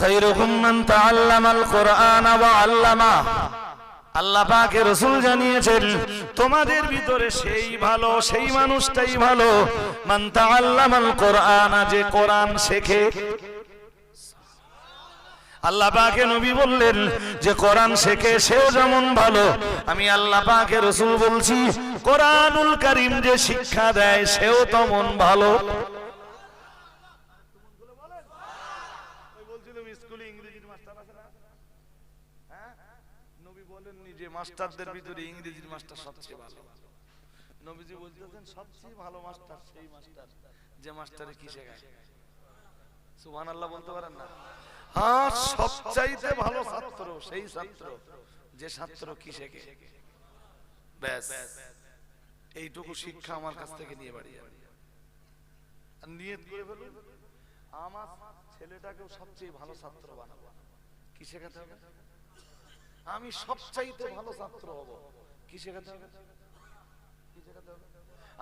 খায়রুকুম মান তাআল্লামাল কুরআন ওয়া আল্লামা। আল্লাহ পাকে রসুল জানিয়েছেন, তোমাদের ভিতরে সেই ভালো, সেই মানুষটাই ভালো। মান তাআল্লামাল কুরআন, যে কোরআন শেখে। আল্লাহ পাকে নবী বললেন, যে কোরআন শেখে, সেও যেমন ভালো। আমি আল্লাহ পাকে রসুল বলছি, কোরআনুল কারীম যে শিক্ষা দেয়, সেও তেমন ভালো বলছিলাম স্কুলে ইংরেজির মাস্টার আছে না হ্যাঁ নবী বলেননি যে মাস্টারদের ভিতরে ইংরেজির মাস্টার সবচেয়ে ভালো। নবীজি বলতেছেন, সবচেয়ে ভালো মাস্টার সেই মাস্টার যে মাস্টারে কি শেখায়? সুবহানাল্লাহ বলতে পারেন না। হ্যাঁ সবচাইতে ভালো ছাত্র সেই ছাত্র যে ছাত্র কি শেখে? ব্যাস। এইটুকু শিক্ষা আমার কাছ থেকে নিয়ে বাড়ি যাবে নিয়ত করে ফেলুন, আমার ছেলেটাকেও সবচেয়ে ভালো ছাত্র বানাবো। কি শেখাতে হবে? আমি সবচাইতে ভালো ছাত্র হব। কি শেখাতে হবে?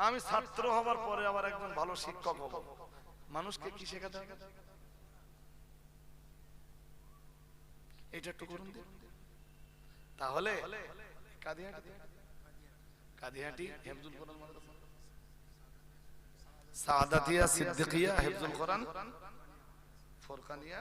আমি ছাত্র হবার পরে আবার একজন ভালো শিক্ষক হব। মানুষকে কি শেখাতে হবে? এটা একটু করুন তাহলে কাদিহাটি কাদিহাটি হেফজুল কোরআন সাদাতিয়া সিদ্দিকিয়া হেফজুল কোরআন। ফোরকানিয়া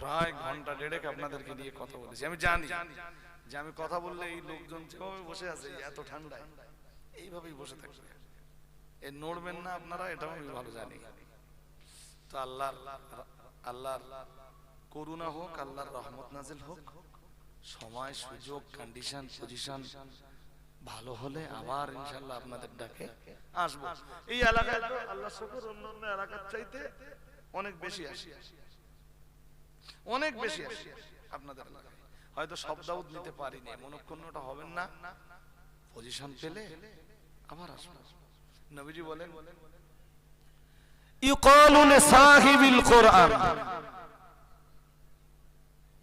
প্রায় ঘণ্টা দেড়েক আপনাদেরকে নিয়ে কথা বলেছি। আমি জানি যে আমি কথা বললে এই লোকজন বসে আছে এত ঠান্ডায়, এইভাবেই বসে থাকবে। এ নড়বেন না আপনারা, এটাও আমি ভালো জানি। তো আল্লাহর আল্লাহর করুণা হোক, আল্লাহর রহমত নাজিল হোক, সময়, সুযোগ কন্ডিশন পজিশন ভালো হলে আবার ইনশাল্লাহ আপনাদের ডাকে আসব। এই এলাকায় আল্লাহ শুকর অন্য অন্য এলাকার চাইতে অনেক বেশি আসি। অনেক বেশি আসি আপনাদের এলাকায় হয়তো সব দাউদ নিতে পারিনি মনক্ষণ্যটা হবেন না। পজিশন পেলে আবার আসব নবীজি বলেন ইউকালু লিসাহিবিল কোরআন।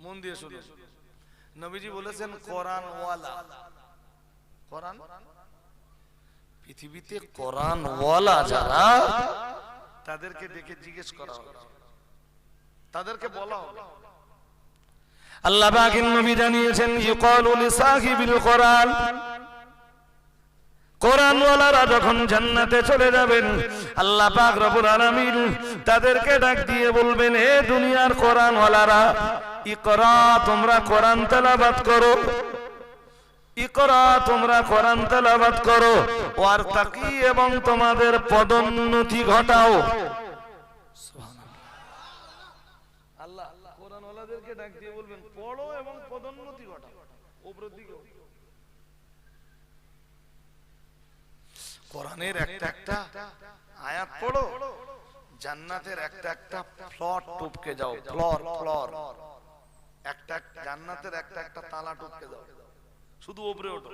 মন দিয়ে শুনুন। নবীজি বলেছেন কোরআন ওয়ালা কোরআন? পৃথিবীতে কোরআন ওয়ালা যারা তাদেরকে ডেকে জিজ্ঞেস করা হবে তাদেরকে বলা হবে আল্লাহ পাকের নবী জানিয়েছেন ইউকালু লিসাহিবিল কোরআন। কোরআন ওয়ালারা যখন জান্নাতে চলে যাবেন আল্লাহ পাক রব্বুল আলামিন তাদেরকে ডাক দিয়ে বলবেন হে দুনিয়ার কোরআন ওয়ালারা ইকরা তোমরা কোরআন তেলাওয়াত করো। ইকরা তোমরা কোরআন তেলাওয়াত করো। ওয়ার তাকি এবং তোমাদের পদোন্নতি ঘটাও আল্লাহ কোরআন ওয়ালাদেরকে ডাক দিয়ে বলবেন পড়ো এবং পদোন্নতি ঘটাও উপরের দিকে কোরআনের একটা একটা আয়াত পড়ো, জান্নাতের একটা একটা ফ্লট টপকে যাও, ফ্লর ফ্লর। একটা জান্নাতের একটা একটা তালা টপকে যাও। শুধু উপরে ওঠো।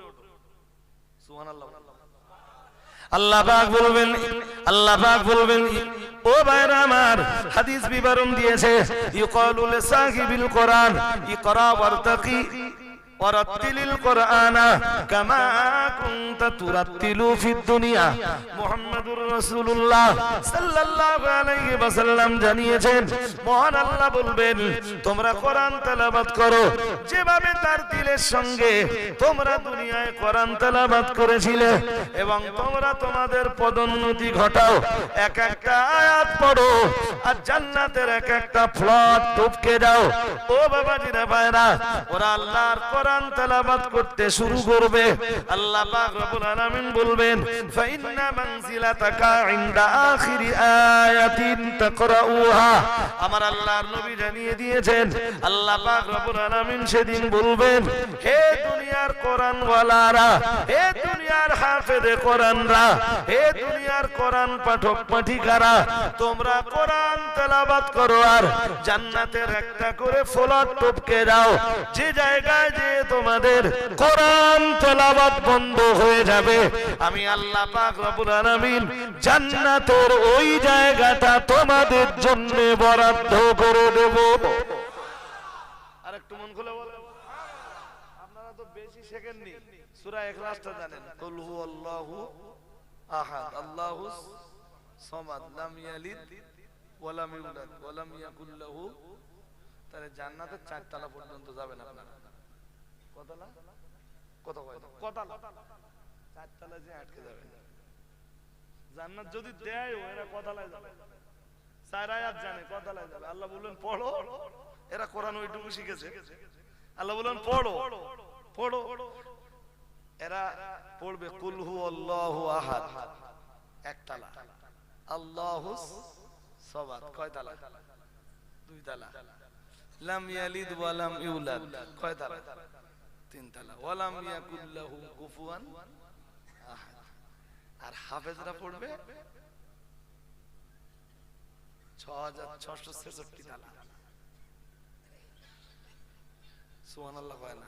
সুবহানাল্লাহ। আল্লাহ পাক বলবেন, আল্লাহ পাক বলবেন, ও আমার, হাদিস বিবরণ দিয়েছে কোরআন ওয়ারাত্তিলিল কোরআনা কামা কুনতা তুরাত্তিলু ফিদ দুনিয়া। মুহাম্মাদুর রাসূলুল্লাহ সাল্লাল্লাহু আলাইহি জানিয়েছেন, মহান আল্লাহ বলবেন, তোমরা কোরআন তেলাওয়াত করো। যেভাবে সঙ্গে তোমরা দুনিয়ায় কোরআন তেলাওয়াত করেছিলে এবং তোমরা তোমাদের পদোন্নতি ঘটাও, এক একটা আয়াত পড়ো আর জান্নাতের এক একটা ফ্লট টপকে দাও। ও বাবা জিরা ভাইরা, ওরা আল্লাহর তেলাওয়াত করতে শুরু করবে। আল্লাহ পাক রব্বুল আলামিন বলবেন, ফাইন্না মানজিলাতাকা ইনদা আখিরি আয়াতিন তাকরাউহা। আমার আল্লাহর নবী জানিয়ে দিয়েছেন, আল্লাহ পাক রব্বুল আলামিন সেদিন বলবেন, হে দুনিয়া দুনিয়ার কোরআন ওয়ালারা হে দুনিয়ার হাফেজে কোরআনরা, হে দুনিয়ার কোরআন পাঠক পাঠিকারা, তোমরা কোরআন তেলাবাত করো আর জান্নাতের একটা করে ফোলার টপকে যাও যে জায়গায় যে তোমাদের কোরআন তেলাবাত বন্ধ হয়ে যাবে, আমি আল্লাহ পাক রব্বুল আলামিন জান্নাতের ওই জায়গাটা তোমাদের জন্য বরাদ্দ করে দেব আর একটু মন খুলে বলো আপনারা তো বেশি শেখেননি সূরা ইখলাসটা জানেন। কুল হুয়াল্লাহু আহাদ। আল্লাহু সামাদ। লাম ইয়ালিদ ওয়া লাম ইউলাদ ওয়া লাম ইয়াকুল লাহু। তাহলে জান্নাতের চারতলা পর্যন্ত যাবেন আপনারা। কতলা? কত কয়? কতলা। চারতলা যে আটকে যাবেন জান্নাত যদি দেয় এরা কতলায় যাবে? চার আয়াত জানে কতলায় যাবে? আল্লাহ বললেন পড়ো। এরা কোরআন ওইটুকু শিখেছে। আল্লাহ বললেন পড়ো। পড়ো। এরা পড়বে, কুল হু আল্লাহু আহাদ। একতলা। আল্লাহু কয় তালা দুই তালা লাম ইয়ালিদ ওয়া লাম ইউলাদ। কয় তালা তিন তালা ওয়া লাম ইয়াকুল লাহু কুফুয়ান আর হাফেজরা পড়বে ছ হাজার ছশো ছেষট্টি তালা সুবহানাল্লাহ কয় না।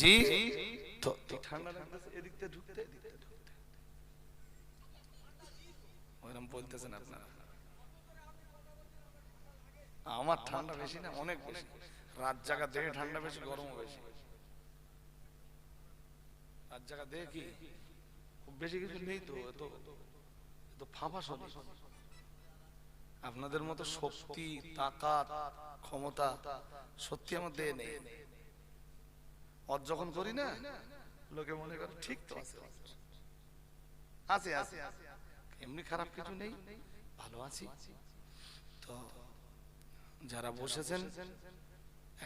জি। তো তো ঠান্ডা লাগতেছে এদিক ঢুকতে এদিক ঢুকতে ওইরকম বলতেছেন আপনারা। আমার ঠান্ডা বেশি না অনেক বেশি। রাত জায়গা দেখে ঠান্ডা বেশি গরমও বেশি। রাত জায়গা দেখে কি? খুব বেশি কিছু নেই তো এত এত ফাঁপা শরীর। আপনাদের মতো শক্তি তাকাত ক্ষমতা সত্যি আমার দেহে নেই। অর যখন করি না, লোকে মনে করে, ঠিক তো আছে। আছে আছে। এমনি খারাপ কিছু নেই, ভালো আছি। তো যারা বসেছেন,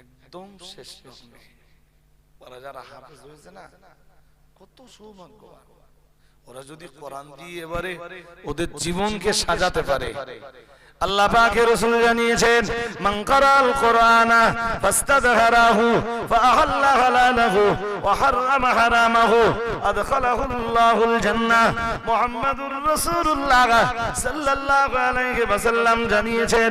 একদম শেষ লগ্নে, ওরা যারা হাফেজ হয়েছে না, কত সৌভাগ্যবান। ওরা যদি কোরআন দিয়ে এবারে ওদের জীবনকে সাজাতে পারে আল্লাহ পাকে রাসূল জানিয়েছেন কারাল কোরআনা ফাস্তাযহারাহু ফাআহাল্লা হালালাহু ওয়া হাররামা হারামাহু আদখালাহু জান্নাহ মুহাম্মাদুর রাসূলুল্লাহ সাল্লাল্লাহু আলাইহি ওয়াসাল্লাম জানিয়েছেন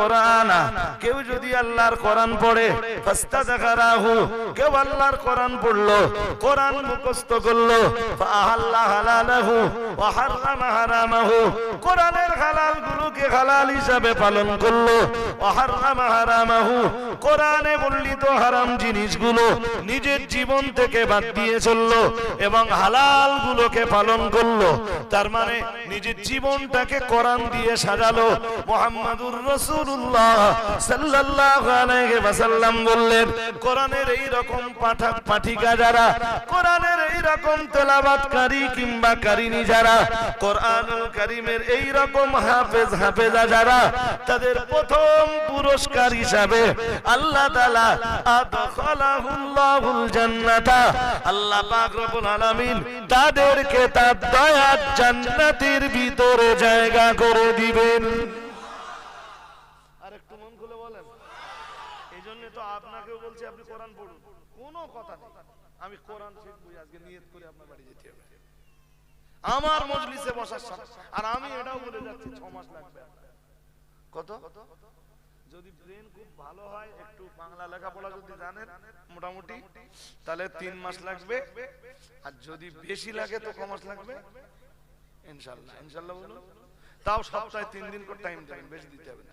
কোরআনা কেউ যদি আল্লাহর কোরআন পড়ে ফাস্তাযহারাহু কেউ আল্লাহর কোরআন পড়ল, কোরআন মুখস্থ করল ফাআহাল্লা কোরআনের হালাল গুলোকে হালাল হিসাবে পালন করল। কোরআনে বর্ণিত হারাম জিনিসগুলো নিজের জীবন থেকে বাদ দিয়ে চলল এবং হালাল গুলোকে পালন করল। তার মানে নিজের জীবনটাকে কোরআন দিয়ে সাজালো। মোহাম্মদুর রসুল্লাহ ওয়াসাল্লাম বললেন, কোরআনের এই রকম পাঠক পাঠিকা যারা, কোরআনের এই রকম তেলাবাতকারী কিংবা কারিনী যারা, কোরআনুল কারীমের এই রকম হাফেজ হাফেজা যারা তাদের প্রথম পুরস্কার হিসাবে আল্লাহ তাআলা আদখালাহুল্লাহুল জান্নাতা, আল্লাহ পাক রব্বুল আলামিন তাদেরকে তার দয়ার জান্নাতের ভিতরে জায়গা করে দিবেন। আর কোরআন পড়ুন। আমি কোরআন শিখব আজকে নিয়ত করে আপনার বাড়ি যেতে হবে আমার মজলিসে বসার সাথে আর আমি এটাও বলে যাচ্ছি, ছ মাস লাগবে। কত? যদি ব্রেন খুব ভালো হয়, একটু বাংলা লেখাপড়া যদি জানেন, মোটামুটি, তাহলে তিন মাস লাগবে। আর যদি বেশি লাগে, তো ক মাস লাগবে? ইনশাল্লাহ ইনশাল্লাহ বলুন। তাও সপ্তাহে তিন দিন করে টাইম দেবেন, বেশি দিতে হবে না।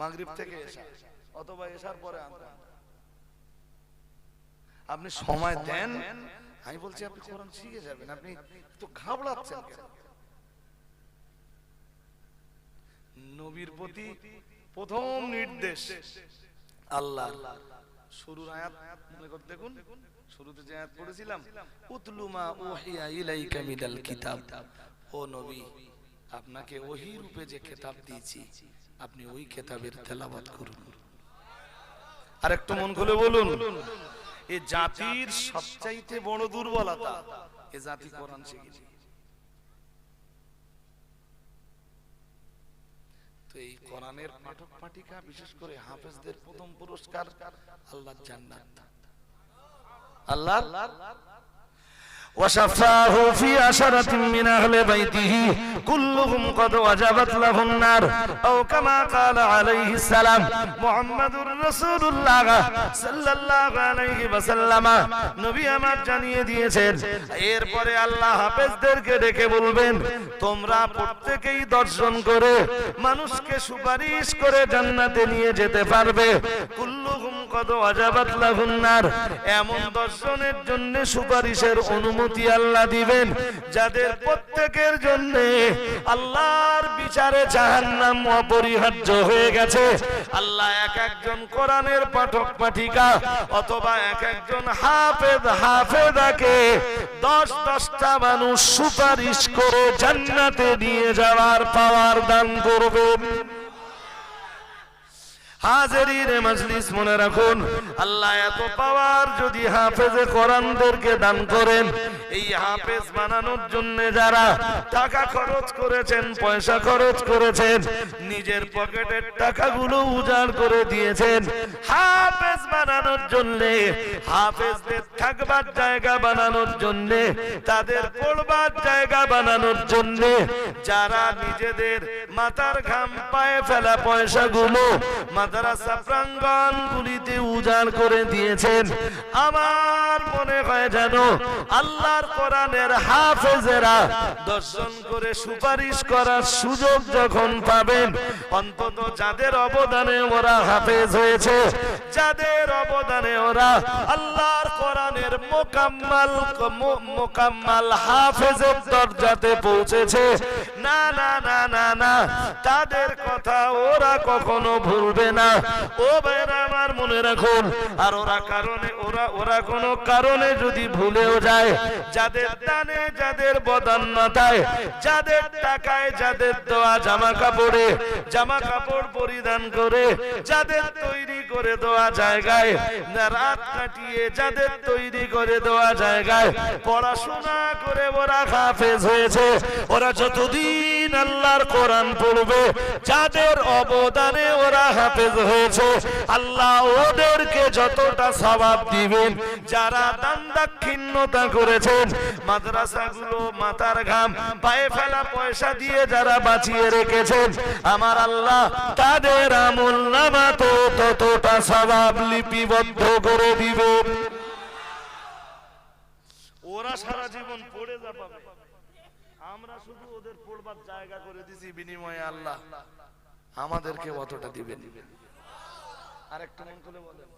মাগরিব থেকে এসা, অথবা এসার পরে আপনি সময় দেন আমি বলছি, আপনি কোরআন শিখে যাবেন, আপনি তো ঘাবড়াচ্ছেন নবীর প্রতি প্রথম নির্দেশ আল্লাহ শুরুর আয়াত, মনে করে, দেখুন, শুরুতে যে আয়াত পড়েছিলাম উতলুমা ওহিয়া ইলাইকা মিনাল কিতাব। ও নবী, আপনাকে ওহি রূপে যে কিতাব দিয়েছি, আপনি ওই কিতাবের তেলাওয়াত করুন। আর একটু মন খুলে বলুন। এ জাতির সবচাইতে বড় দুর্বলতা। এ জাতি কোরআন শিখেছে এই কোরআনের পাঠক পাঠিকা, বিশেষ করে হাফেজদের প্রথম পুরস্কার আল্লাহ জান্নাত। আল্লাহ وشفاه في عشرة من أهل بيته كلهم قد وجبت له النار أو كما قال عليه السلام محمد رسول الله صلى الله عليه وسلم নবী আমার জানিয়ে দিয়েছেন এরপরে আল্লাহ হাফেজদেরকে ডেকে বলবেন তোমরা প্রত্যেকেই দর্শন করে মানুষকে সুপারিশ করে জান্নাতে নিয়ে যেতে পারবে কুল্লুহুম কদ ওয়াজাবাত লাহুন এমন দর্শনের জন্য সুপারিশের অনুমতি আল্লাহ দিবেন, যাদের প্রত্যেকের জন্য আল্লাহর বিচারে জাহান্নাম অপরিহার্য হয়ে গেছে। আল্লাহ এক একজন কোরআনের পাঠক পাঠিকা, অথবা এক একজন হাফেদ হাফেদাকে দশ দশটা মানুষ সুপারিশ করে জান্নাতে নিয়ে যাওয়ার পাওয়ার দান করবেন হাজারির মজলিস মনে রাখুন, আল্লাহ এত পাওয়ার যদি হাফেজে কোরআনদেরকে দান করেন, এই হাফেজ বানানোর জন্য যারা টাকা খরচ করেছেন, পয়সা খরচ করেছেন, নিজের পকেটের টাকাগুলো উজাড় করে দিয়েছেন, হাফেজ বানানোর জন্য, হাফেজদের থাকবার জায়গা বানানোর জন্য, তাদের পড়বার জায়গা বানানোর জন্য, যারা নিজেদের মাথার ঘাম পায়ে ফেলা পয়সাগুলো মাদ্রাসা উজাড় করে দিয়েছেন। আমার মনে হয় যেন আল্লাহর দর্শন করে সুপারিশ করার সুযোগ যখন পাবেন, অন্তত যাদের অবদানে ওরা হাফেজ হয়েছে, যাদের অবদানে ওরা আল্লাহর কোরআনের মোকাম্মাল মোকাম্মাল হাফেজের দরজাতে পৌঁছেছে। না না না না না, তাদের কথা ওরা কখনো ভুলবে না। ও ভাইরা আমার মনে রাখুন, আর ওরা কারণে, ওরা ওরা কারণে যদি ভুলেও যায়, যাদের দানে, যাদের যাদের টাকায়, যাদের জামা কাপড়ে জামা কাপড় পরিধান করে, যাদের তৈরি করে দেওয়া জায়গায় রাত কাটিয়ে যাদের তৈরি করে দেওয়া জায়গায়, পড়াশোনা করে ওরা হাফেজ হয়েছে, ওরা যতদিন আল্লাহর কোরআন পড়বে, যাদের অবদানে ওরা হাফেজ হয়েছে, আল্লাহ ওদেরকে যতটা সবাব দিবেন, যারা দান দাক্ষিণ্যতা করেছেন, মাদ্রাসাগুলো মাথার ঘাম, পায়ে ফেলা পয়সা দিয়ে যারা বাঁচিয়ে রেখেছেন, আমার আল্লাহ তাদের আমল নামা তো ততটা সবাব লিপিবদ্ধ করে দিবেন। ওরা সারা জীবন পড়ে যাবে আমরা শুধু ওদের পড়বার জায়গা করে দিছি বিনিময়ে আল্লাহ। আমাদেরকে অতটা দিবেন। আরেকটা মন করে বলেন।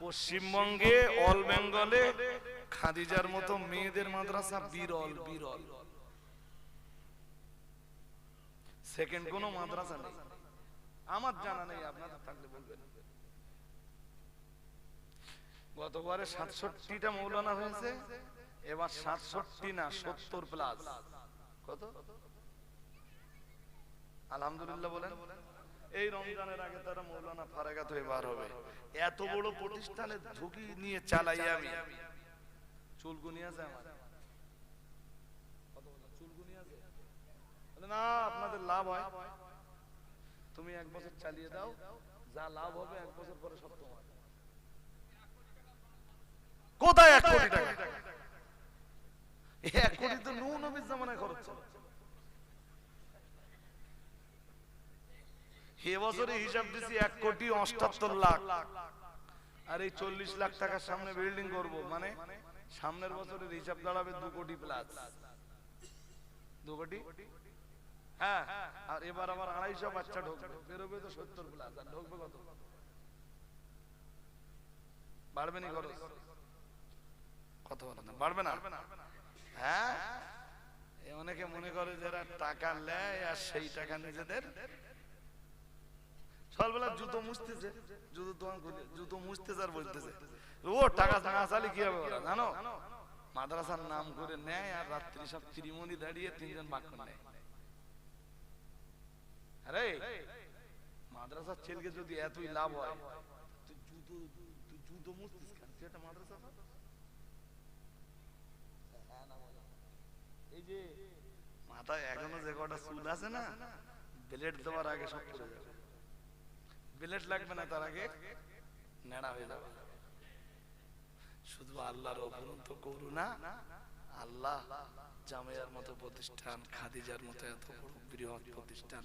পশ্চিমবঙ্গে, অল বেঙ্গলে খাদিজার মতো মেয়েদের মাদ্রাসা বিরল বিরল। সেকেন্ড কোনো মাদ্রাসা নেই। আমার জানা নেই আপনাদের থাকলে বলবেন। গতবারে সাতষট্টিটা মৌলানা হয়েছে। এবার সাতষট্টি না সত্তর প্লাস কত? আলহামদুলিল্লাহ বলেন। এই রমজানের আগে তারা মৌলানা ফারাগাত হয়ে বার হবে। এত বড় প্রতিষ্ঠানে ঝুঁকি নিয়ে চালাই আমি। আছে আমার? না, আপনাদের লাভ হয়। তুমি এক বছর চালিয়ে দাও। যা লাভ হবে এক বছর পরে সব তোমার। কোথায় এক কোটি টাকা? কোটি তো নূ নবীর জামানায় খরচ ছিল এ বছরে হিসাব দিছি এক কোটি অষ্টাত্তর লাখ। আর এই চল্লিশ লাখ টাকার সামনে বিল্ডিং করব মানে সামনের বছরের হিসাব দাঁড়াবে দু কোটি প্লাস দু কোটি? হ্যাঁ আর এবার আমার আড়াইশো বাচ্চা ঢুকবে। বেরোবে তো সত্তর প্লাস আর ঢুকবে কত? বাড়বে নি খরচ? কত বলো না বাড়বে না? হ্যাঁ? অনেকে মনে করে যারা টাকা নেয় আর সেই টাকা নিজেদের। সকালবেলা জুতো মুছতেছে, জুতো দোকান খুলে, জুতো মুছতেছে আর বলতেছে, ও, টাকা না চালি কি হবে জানো? মাদ্রাসার নাম করে নেয় আর রাত্রি সব ত্রিমণি দাঁড়িয়ে তিনজন বাক্য নেয়। আরে, মাদ্রাসার ছেলেকে যদি এতই লাভ হয় জুতো জুতো মুছতিস কেন? তুই মাদ্রাসা? এই যে মাথায় এখনও যে কটা চুল আছে না, ব্লেড দেওয়ার আগে সব পড়ে যাবে। ব্লেড লাগবে না তার আগে হয়ে যাবে। শুধু আল্লাহর অপরন্ত করুণা, আল্লাহ জামিয়ার মতো প্রতিষ্ঠান, খাদিজার মতো এত বড় বৃহৎ প্রতিষ্ঠান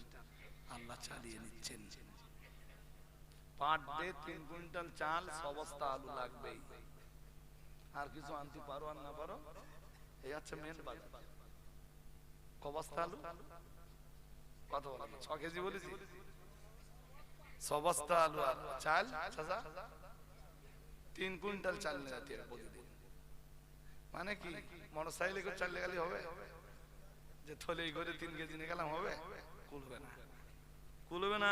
আল্লাহ চালিয়ে নিচ্ছেন। পার ডে, তিন কুইন্টাল চাল সবস্তা আলু লাগবেই। আর কিছু আনতে পারো আর না পারো? মেন চাল চাল কি? মোটর সাইকেলে করে চাললে গেলে হবে? যে থলে করে তিন কেজি নিয়ে গেলাম হবে? কুলবে না। কুলবে না।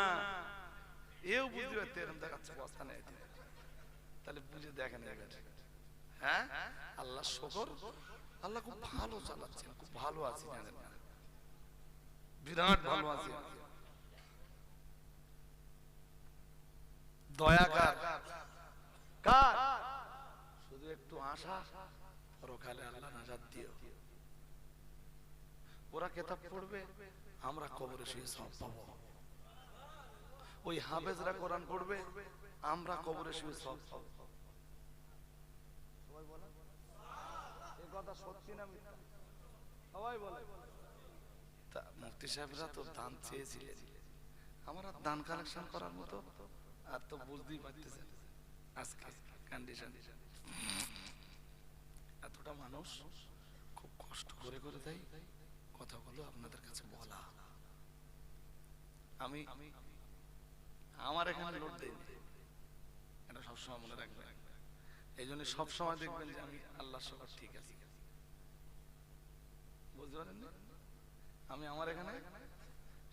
এও বুঝতে পারতে এরকম দেখাচ্ছে বস্তা নেই তাহলে বুঝে দেখেন দেখেন। হ্যাঁ? আল্লাহ শকর। আল্লাহ খুব ভালো চালাচ্ছেন খুব ভালো আছি জানেন। না বিরাট ভালো আছি দয়া কার? কার? শুধু একটু আশা পরকালে আল্লাহ নাজাত দিও। ওরা কেতাব পড়বে আমরা কবরে শুয়ে সব পাবো। ওই হাফেজরা কোরআন পড়বে আমরা কবরে শুয়ে সব পাবো। সবাই বলে এই কথা সত্যি না মিথ্যা? সবাই বলে। তা সাহেবরা তো দান চেয়েছিলেন। আমার আর দান কালেকশন করার মতো আর তো বুঝতেই পারতেছেন আজকে কন্ডিশন এতটা মানুষ খুব কষ্ট করে করে দেয় কথাগুলো আপনাদের কাছে বলা। আমি, আমার এখানে লোড দেই এটা সবসময় মনে রাখবেন। এই জন্য সবসময় দেখবেন যে আমি আল্লাহর সবার ঠিক আছি। আমি আমার এখানে?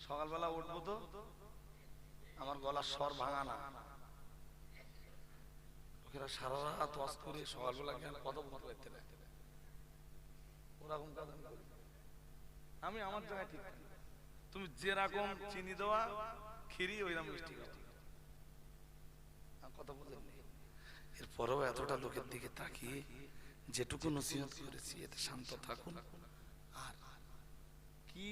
সকালবেলা উঠবো তো, আমার গলার স্বর ভাঙা না। লোকেরা সারা রাত ওয়াজ করে, সকালবেলা না? ওরকম আমি আমি আমার জায়গায় ঠিক তুমি যেরকম চিনি দেওয়া খিরি ওইরকম মিষ্টি কথা বুঝলেন এরপরেও এতটা লোকের দিকে তাকিয়ে যেটুকু নসিহত করেছি, এতে শান্ত থাকুন।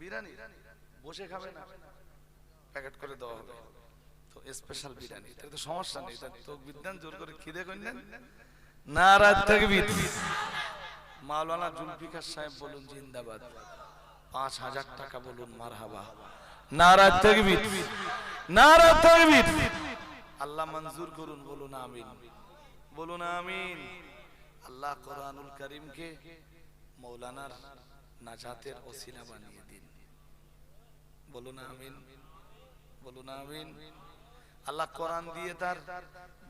বিরিয়ানি? বসে খাবে না? প্যাকেট করে দেওয়া হবে। তো স্পেশাল বিরিয়ানি। তাই তো সমস্যা নেই। তো বিদ্যান জোর করে খিদে করলেন নারায় তেকবির মাওলানা জুলফিকার সাহেব বলুন, জিন্দাবাদ। পাঁচ হাজার টাকা বলুন, মারহাবা। নারায় তেকবির নারায় তেকবির আল্লাহ মঞ্জুর করুন, বলুন, আমিন। বলুন, আমিন। আল্লাহ কোরআনুল করিমকে মৌলানার নাজাতের ওসিলা বানিয়ে দিন। বলুন আমিন বলুন আমিন। আল্লাহ কোরআন দিয়ে তার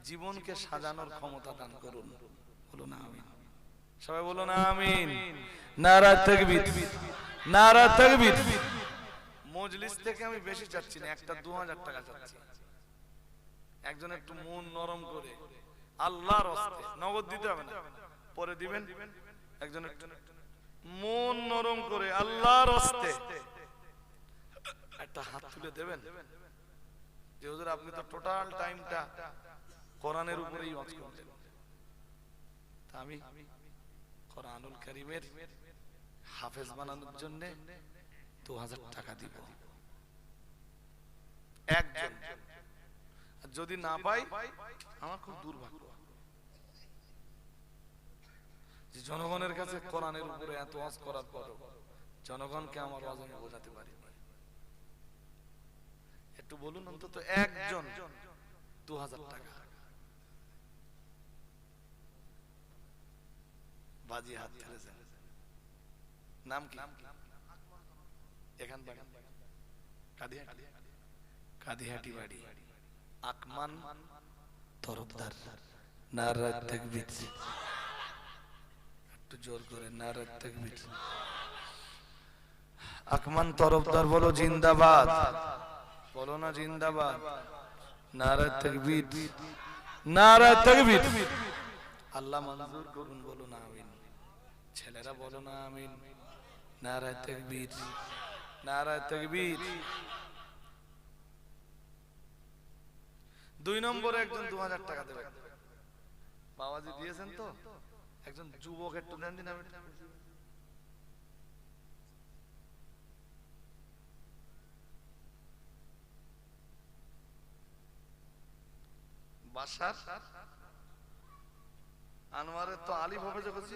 জীবনকে সাজানোর ক্ষমতা দান করুন। বলুন আমিন। সবাই বলুন আমিন। নারা তাকবীর নারা তাকবীর। মজলিস থেকে আমি বেশি চাচ্ছি না, একটা দু হাজার টাকা চাচ্ছি। একজন একটু মন নরম করে, আল্লাহর হস্তে নগদ দিতে হবে না, পরে দিবেন। একজন একটু মন নরম করে, আল্লাহর হস্তে একটা হাত তুলে দেবেন? যে হুজুর, আপনি তো টোটাল টাইমটা কোরআনের উপরেই ওয়াজ আমি কোরআনুল হাফেজ বানানোর জন্য দু হাজার টাকা দিব। একজন। যদি না পাই, আমার খুব দুর্ভাগ্য। জনগণের কাছে কোরআনের উপরে এত ওয়াজ করার পরও জনগণকে আমার ওয়াজ আমি বোঝাতে পারিনি। একটু বলুন অন্তত একজন দু হাজার টাকা। বাজি হাত ঠেলেছেন নাম কি? এখান কাদিহাটি। কাদিহাটি বাড়ি। আকমান তরফদার। নারায় তাকবীর। একটু জোর করে, নারায় তাকবীর। আকমান তরফদার বলো, জিন্দাবাদ। বলো না জিন্দাবাদ। নারায় তাকবীর। নারায় তাকবীর। আল্লাহ মঞ্জুর করুন বলো না আমিন। ছেলেরা বলো না আমিন। তাকবীর। তাকবীর। দুই নম্বরে একজন দু হাজার টাকা দেবে। বাবাজি দিয়েছেন তো? একজন যুবক একটু দেন দিন আমি। বাসার আনোয়ারের তো আলিফ হবে যে বলছি